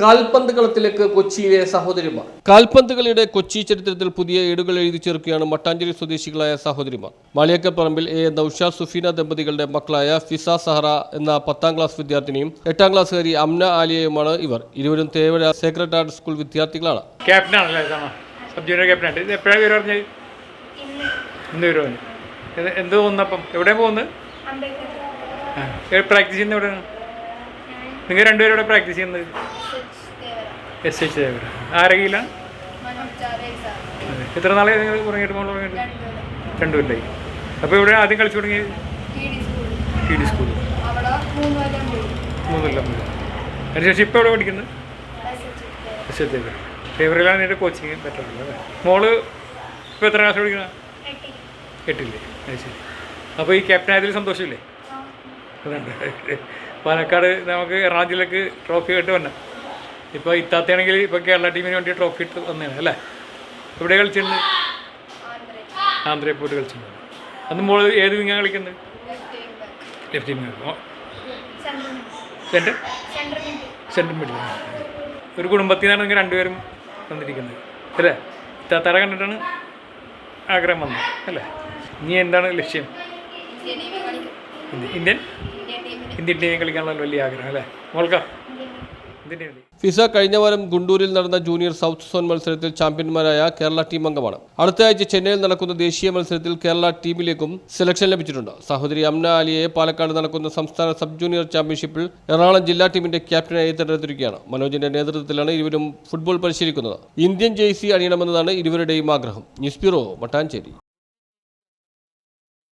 കാൽപന്ത് കളത്തിലേക്ക് കൊച്ചിയിലെ സഹോദരിമാർ. കാൽപന്ത് കളിയുടെ കൊച്ചി ചരിത്രത്തിൽ പുതിയ ഏടുകൾ എഴുതി ചേർക്കുകയാണ് മട്ടാഞ്ചേരി സ്വദേശികളായ സഹോദരിമാർ. മാളിയക്കപ്പറമ്പിൽ എ. നൌഷ സുഫീന ദമ്പതികളുടെ മക്കളായ ഫിസ സഹറ എന്ന പത്താം ക്ലാസ് വിദ്യാർത്ഥിനിയും എട്ടാം ക്ലാസ്സുകാരി അമ്ന ആലിയയുമാണ് ഇവർ. ഇരുവരും തേവര സേക്രട്ട് ആർട്ട് സ്കൂൾ വിദ്യാർത്ഥികളാണ്. ക്യാപ്റ്റനാണല്ലേ സബ് ജൂനിയർ ക്യാപ്റ്റനായിട്ട്. എപ്പോഴാണ് ഇന്ന് എന്ത് പോകുന്നത്? പ്രാക്ടീസ് ചെയ്യുന്നത് എവിടെയാണ്? നിങ്ങൾ രണ്ടുപേരും ഇവിടെ പ്രാക്ടീസ് ചെയ്യുന്നത്? എസ് എച്ച് ദേവര ആരെങ്കിലാണ് എത്ര നാളെ നിങ്ങൾ തുടങ്ങിയിട്ട് മോൾ തുടങ്ങിയിട്ട് രണ്ടു കൊല്ലായി അപ്പോൾ ഇവിടെ ആദ്യം കളിച്ചു തുടങ്ങിയത്? ടി ഡി സ്കൂളിൽ. മൂന്ന് കൊല്ലം അതിനുശേഷം ഇപ്പോൾ എവിടെ പഠിക്കുന്നത് എസ് എച്ച് ദേവര ദേവരയിലാണ് എന്റെ കോച്ചിങ് ബെറ്റർ അല്ലേ? മോൾ ഇപ്പോൾ എത്ര ക്ലാസ് പഠിക്കുന്ന? എട്ടില്ലേ അത് ശരി. അപ്പോൾ ഈ ക്യാപ്റ്റൻ ആയതിൽ സന്തോഷമില്ലേ? അതുണ്ട് പാലക്കാട് നമുക്ക് എറണാകുളം ജില്ലക്ക് ട്രോഫി കേട്ട് വന്നെ. ഇപ്പോൾ ഇത്താത്തയാണെങ്കിൽ ഇപ്പോൾ കേരള ടീമിന് വേണ്ടി ട്രോഫി ഇട്ട് വന്നതാണ് അല്ലേ? എവിടെ കളിച്ചിട്ടുണ്ട്. ആന്ധ്രയിൽ പോയിട്ട് കളിച്ചിട്ടുണ്ട്. അന്ന് മോൾ ഏത് വിങ്ങാണ് കളിക്കുന്നത്? Left wing centre centre middle ഒരു കുടുംബത്തിൽ നിന്നാണ് നിങ്ങൾ രണ്ടുപേരും വന്നിരിക്കുന്നത്. അല്ലേ? ഇത്താത്തറ കണ്ടിട്ടാണ് ആഗ്രഹം വന്നത് അല്ലേ? ഇനി എന്താണ് ലക്ഷ്യം? Indian Indian? ടീമിൽ കളിക്കാനുള്ള വലിയ ആഗ്രഹം അല്ലേ? മോൾക്കാ? ഫിസ കഴിഞ്ഞ വാരം ഗുണ്ടൂരിൽ നടന്ന ജൂനിയർ സൗത്ത് സോൺ മത്സരത്തിൽ ചാമ്പ്യന്മാരായ കേരള ടീം അംഗമാണ്. അടുത്ത ആഴ്ച ചെന്നൈയിൽ നടക്കുന്ന ദേശീയ മത്സരത്തിൽ കേരള ടീമിലേക്കും സെലക്ഷൻ ലഭിച്ചിട്ടുണ്ട്. സഹോദരി അമ്ന അലിയെ പാലക്കാട് നടക്കുന്ന സംസ്ഥാന സബ് ജൂനിയർ ചാമ്പ്യൻഷിപ്പിൽ എറണാകുളം ജില്ലാ ടീമിന്റെ ക്യാപ്റ്റനായി തെരഞ്ഞെടുത്തിരിക്കുകയാണ്. മനോജിന്റെ നേതൃത്വത്തിലാണ് ഇരുവരും ഫുട്ബോൾ പരിശീലിക്കുന്നത്. ഇന്ത്യൻ ജേഴ്സി അണിയണമെന്നതാണ് ഇരുവരുടെയും ആഗ്രഹം. News bureau Mattancherry